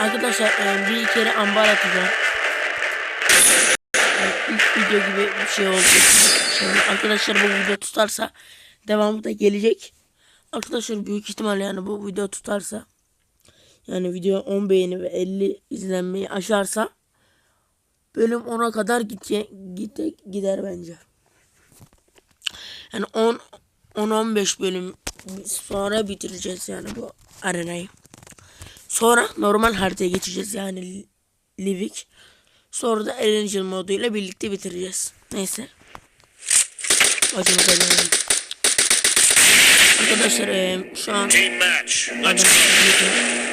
arkadaşlar e, bir kere ambar atacağım. Yani ilk video gibi bir şey oldu. Şimdi arkadaşlar bu video tutarsa devamı da gelecek. Arkadaşlar büyük ihtimal yani bu video tutarsa yani video 10 beğeni ve 50 izlenmeyi aşarsa bölüm 10'a kadar gidecek gide, gider bence. Yani 10 10-15 bölüm sonra bitireceğiz yani bu arenayı. Sonra normal haritaya geçeceğiz yani Livik. Sonra da Erangel moduyla birlikte bitireceğiz. Neyse. Başımıza dönelim. Arkadaşlar eee, şu an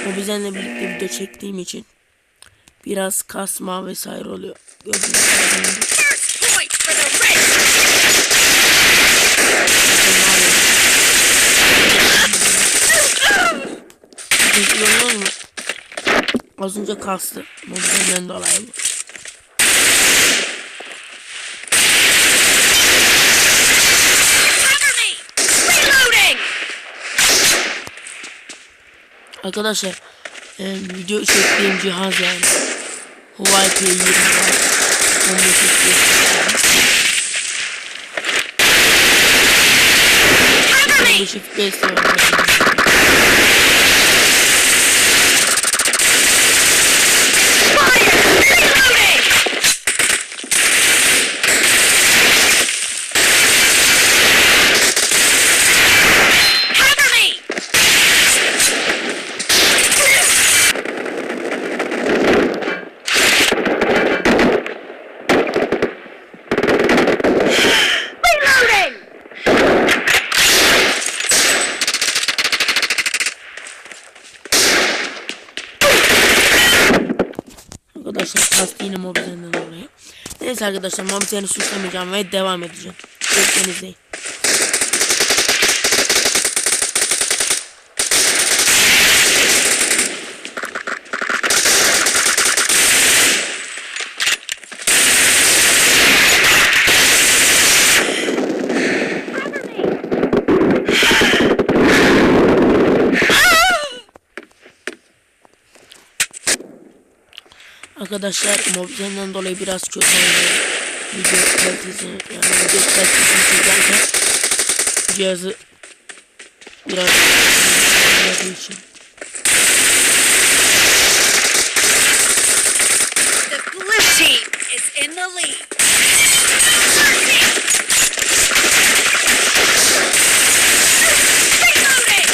o bizimle birlikte video çektiğim için biraz kasma vesaire oluyor. Gördüğünüz gibi. Peki görüyor musun? Az önce kastı. Bu bizimden dolayı bu. Arkadaşlar e, video çektiğim cihaz yani Huawei P20 var. 15 FPS. Cover me! 15 FPS var. Fire! Reloading! Cover me! Reloading! Arkadaşlar kastı yine mobilden dolayı. Neyse arkadaşlar mobilini suçlamayacağım ve devam edeceğim. Görüşmek üzere. Arkadaşlar mobilden dolayı biraz kötü oluyor. Video kalitesi yani video kalitesini çekerken cihazı biraz olduğu için. The blue team is in the lead. Reloading!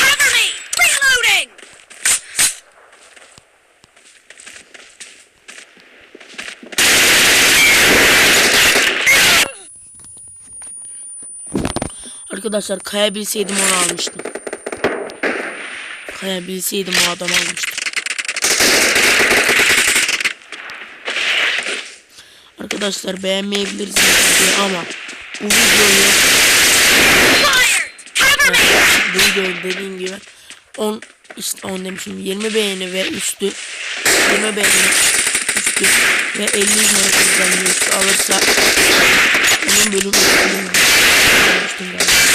Cover me! Reloading! Arkadaşlar kayabilseydim onu almıştım. Kayabilseydim o adam almıştım. Arkadaşlar beğenmeyebilirsiniz ama bu videoyu bu videoyu dediğim gibi 10 işte 10 demişim 20 beğeni ve üstü 20 beğeni üstü ve 50 izlenme üstü alırsa onun bölüm üstünü almıştım galiba.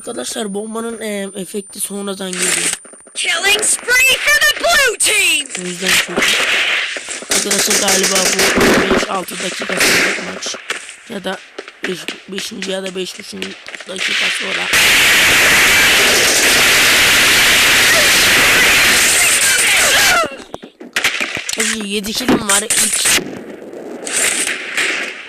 Arkadaşlar bombanın e, efekti sonradan geliyor. Killing spree for the blue team! O yüzden çok. Arkadaşlar galiba bu 5-6 dakika sürecek maç. Ya da 5. ya da 5.5 dakika sonra. Hadi 7 kilim var ilk.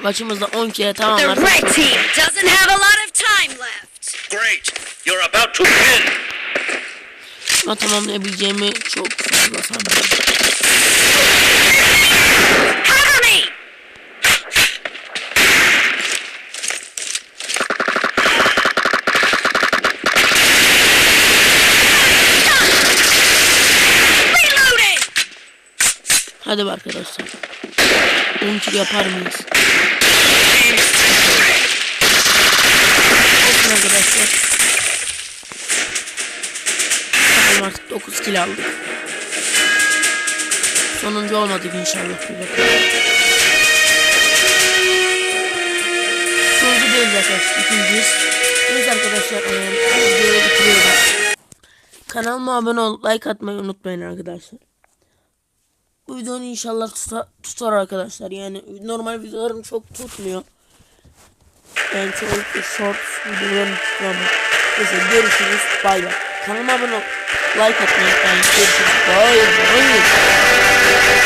Maçımızda 10 kere The tamamlar. red team doesn't have a lot of time left. Great. You're about to win. Ama tamamlayabileceğimi çok fazla sanmıyorum. Cover me! Reloading! Hadi arkadaşlar. 10 kilo yapar mıyız? Arkadaşlar. Bakalım artık 9 kill aldık. Sonuncu olmadık inşallah. Bir bakalım. Sonuncu değiliz arkadaşlar. İkinciyiz. Neyse arkadaşlar. Kanalıma abone olup like atmayı unutmayın arkadaşlar. Bu videonun inşallah tuta, tutar arkadaşlar. Yani normal videolarım çok tutmuyor. Yani çoğunlukla short videolarım tutuyor ama. Neyse görüşürüz. Bay bay. Kanalıma abone olup like atmayı unutmayın. Görüşürüz. Bay bay.